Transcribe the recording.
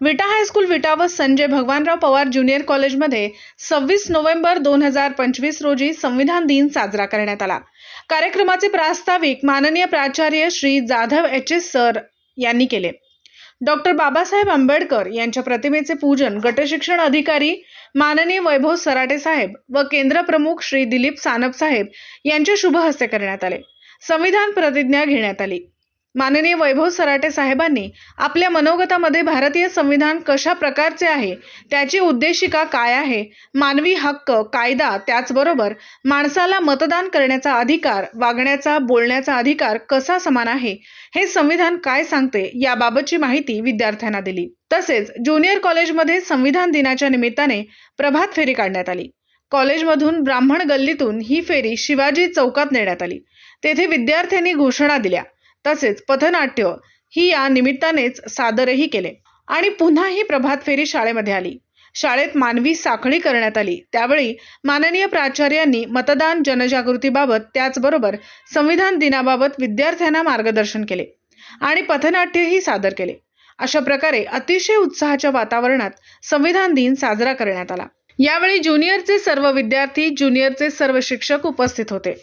विटा हायस्कूल विटा व संजय भगवानराव पवार ज्युनियर कॉलेजमध्ये सव्वीस नोव्हेंबर दोन हजार पंचवीस रोजी संविधान दिन साजरा करण्यात आला. कार्यक्रमाचे प्रास्ताविक माननीय प्राचार्य Shri Jadhav H S sir यांनी केले. डॉक्टर बाबासाहेब आंबेडकर यांच्या प्रतिमेचे पूजन गटशिक्षण अधिकारी माननीय वैभव सराटे साहेब व केंद्र प्रमुख श्री दिलीप सानप साहेब यांच्या शुभ हस्ते करण्यात आले. संविधान प्रतिज्ञा घेण्यात आली. माननीय वैभव सराटे साहेबांनी आपल्या मनोगतामध्ये भारतीय संविधान कशा प्रकारचे आहे त्याची उद्देशिका काय आहे मानवी हक्क कायदा त्याचबरोबर माणसाला मतदान करण्याचा अधिकार वागण्याचा बोलण्याचा अधिकार कसा समान आहे हे संविधान काय सांगते याबाबतची माहिती विद्यार्थ्यांना दिली. तसेच ज्युनियर कॉलेजमध्ये संविधान दिनाच्या निमित्ताने प्रभात फेरी काढण्यात आली. कॉलेजमधून ब्राह्मण गल्लीतून ही फेरी शिवाजी चौकात नेण्यात आली. तेथे विद्यार्थ्यांनी घोषणा दिल्या. तसेच पथनाट्य ही या निमित्तानेच सादरही केले. आणि पुन्हा ही प्रभात फेरी शाळेमध्ये आली. शाळेत मानवी साखळी करण्यात आली. त्यावेळी माननीय प्राचार्यांनी मतदान जनजागृतीबाबत त्याचबरोबर संविधान दिनाबाबत विद्यार्थ्यांना मार्गदर्शन केले आणि पथनाट्यही सादर केले. अशा प्रकारे अतिशय उत्साहाच्या वातावरणात संविधान दिन साजरा करण्यात आला. यावेळी ज्युनियरचे सर्व विद्यार्थी ज्युनियरचे सर्व शिक्षक उपस्थित होते.